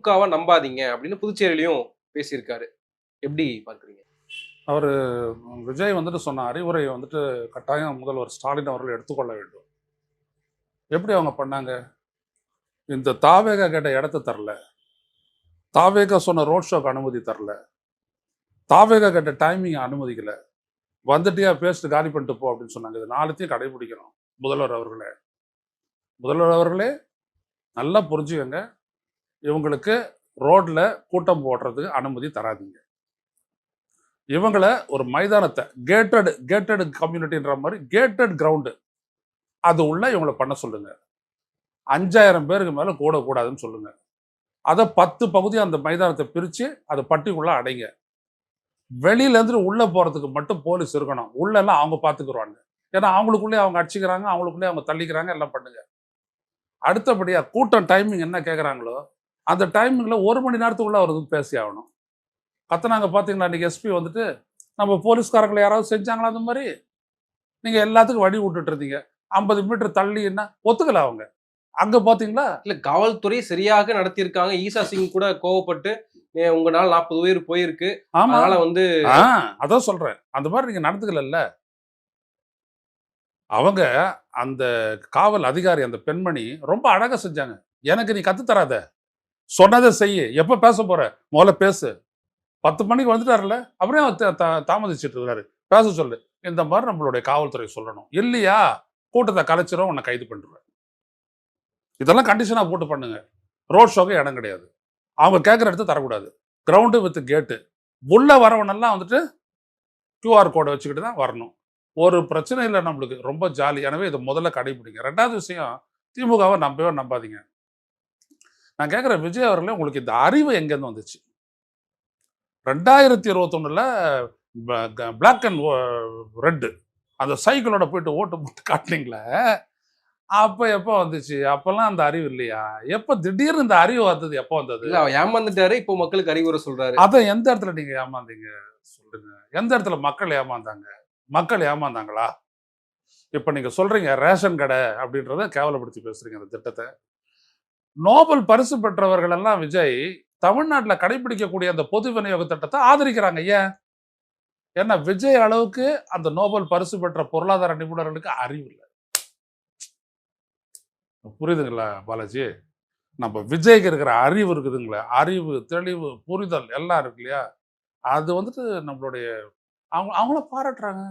திமுகவை நம்பாதீங்க அப்படின்னு புதுச்சேரியிலையும் பேசியிருக்காரு. எப்படி பார்க்குறீங்க? அவர் விஜய் வந்துட்டு சொன்ன அறிவுரையை வந்துட்டு கட்டாயம் முதல்வர் ஸ்டாலின் அவர்கள் எடுத்துக்கொள்ள வேண்டும். எப்படி அவங்க பண்ணாங்க? இந்த தாவேகா கேட்ட இடத்த தரல. தாவேகா சொன்ன ரோட் ஷோக்கு அனுமதி தரல. தாவேகா கேட்ட டைமிங் அனுமதிக்கலை. வந்துட்டியா பேசிட்டு காலி பண்ணிட்டு போ அப்படின்னு சொன்னாங்க. இது நாலுத்தையும் கடைபிடிக்கணும் முதல்வர் அவர்களே. முதல்வர் அவர்களே நல்லா புரிஞ்சுக்கங்க. இவங்களுக்கு ரோட்டில் கூட்டம் போடுறதுக்கு அனுமதி தராதிங்க. இவங்களை ஒரு மைதானத்தை கேட்டட் கேட்டட் கம்யூனிட்டின்ற மாதிரி கேட்டட் கிரவுண்டு அது உள்ள இவங்களை பண்ண சொல்லுங்க. அஞ்சாயிரம் பேருக்கு மேலே கூடக்கூடாதுன்னு சொல்லுங்க. அதை பத்து பகுதி அந்த மைதானத்தை பிரித்து அதை பட்டிக்குள்ளே அடைங்க. வெளியிலேருந்து உள்ளே போகிறதுக்கு மட்டும் போலீஸ் இருக்கணும். உள்ளெல்லாம் அவங்க பார்த்துக்குருவாங்க ஏன்னா அவங்களுக்குள்ளே அவங்க அடிச்சுக்கிறாங்க அவங்களுக்குள்ளே அவங்க தள்ளிக்கிறாங்க எல்லாம் பண்ணுங்க. அடுத்தபடியாக கூட்டம் டைமிங் என்ன கேட்குறாங்களோ அந்த டைமிங்கில் ஒரு மணி நேரத்துக்குள்ளே அவர் வந்து பேசி ஆகணும். கத்துனாங்க பார்த்தீங்களா இன்னைக்கு எஸ்பி வந்துட்டு நம்ம போலீஸ்காரங்களை யாராவது செஞ்சாங்களா அந்த மாதிரி? நீங்கள் எல்லாத்துக்கும் வழி விட்டுட்டு இருந்தீங்க. ஐம்பது மீட்டர் தள்ளி என்ன? ஒத்துக்கல அவங்க. அங்கே பார்த்தீங்களா இல்ல காவல்துறை சரியாக நடத்தியிருக்காங்க. ஈசா சிங் கூட கோவப்பட்டு "ஏ, உங்களால நாற்பது உயிர் போயிருக்கு. அதனால வந்து அதான் சொல்றேன். அந்த மாதிரி நீங்க நடந்துக்கலல்ல? அவங்க அந்த காவல் அதிகாரி அந்த பெண்மணி ரொம்ப அழகா செஞ்சாங்க. எனக்கு நீ கத்து தராத சொன்னதை செய்யு எப்ப பேச போற? முதல்ல பேசு. பத்து மணிக்கு வந்துட்டார்ல அப்புறம் அவர் தா- தாமதிச்சிட்டு இருக்காரு. பேச சொல்லு. இந்த மாதிரி நம்மளுடைய காவல்துறை சொல்லணும். இல்லையா? கூட்டத்தை கலைச்சிரும் உன்னை கைது பண்ணிடுவேன் இதெல்லாம் கண்டிஷனாக போட்டு பண்ணுங்க. ரோட் ஷோக்கு இடம் கிடையாது. அவங்க கேட்குற இடத்த தரக்கூடாது. கிரவுண்டு வித் கேட்டு உள்ளே வரவனெல்லாம் வந்துட்டு கியூஆர் கோடை வச்சுக்கிட்டு தான் வரணும். ஒரு பிரச்சனை இல்லை நம்மளுக்கு. ரொம்ப ஜாலி எனவே இதை முதல்ல கடைபிடிங்க ரெண்டாவது விஷயம் திமுகவை நம்பவே நம்பாதீங்க. நான் கேட்குறேன் விஜய் அவர்களே உங்களுக்கு இந்த அறிவு எங்கேருந்து வந்துச்சு? ரெண்டாயிரத்தி இருபத்தொன்னுல பிளாக் அண்ட் ரெட்டு அந்த சைக்கிளோட போயிட்டு ஓட்டு போட்டு காட்டினீங்களே அப்போ எப்போ வந்துச்சு? அப்போல்லாம் அந்த அறிவு இல்லையா? எப்போ திடீர்னு இந்த அறிவு வந்தது? எப்போ வந்தது? இல்ல அவர் ஏமாந்துட்டாரு. இப்போ மக்களுக்கு அறிவுரை சொல்றாரு. அதை எந்த இடத்துல நீங்க ஏமாந்தீங்க? சொல்லுங்க. எந்த இடத்துல மக்கள் ஏமாந்தாங்க? மக்கள் ஏமாந்தாங்களா? இப்ப நீங்க சொல்றீங்க ரேஷன் கடை அப்படின்றத கேவலப்படுத்தி பேசுறீங்க அந்த திட்டத்தை. நோபல் பரிசு பெற்றவர்கள் எல்லாம் விஜய் தமிழ்நாட்டில் கடைபிடிக்கக்கூடிய அந்த பொது விநியோக திட்டத்தை ஆதரிக்கிறாங்க. ஏன்? ஏன்னா விஜய் அளவுக்கு அந்த நோபல் பரிசு பெற்ற பொருளாதார நிபுணர்களுக்கு அறிவு இல்லை. புரியுதுங்களா பாலாஜி? நம்ம விஜய்க்கு இருக்கிற அறிவு இருக்குதுங்களே. அறிவு தெளிவு புரிதல் எல்லாம் இருக்கு இல்லையா? அது வந்துட்டு நம்மளுடைய அவங்க அவங்கள பாராட்டுறாங்க.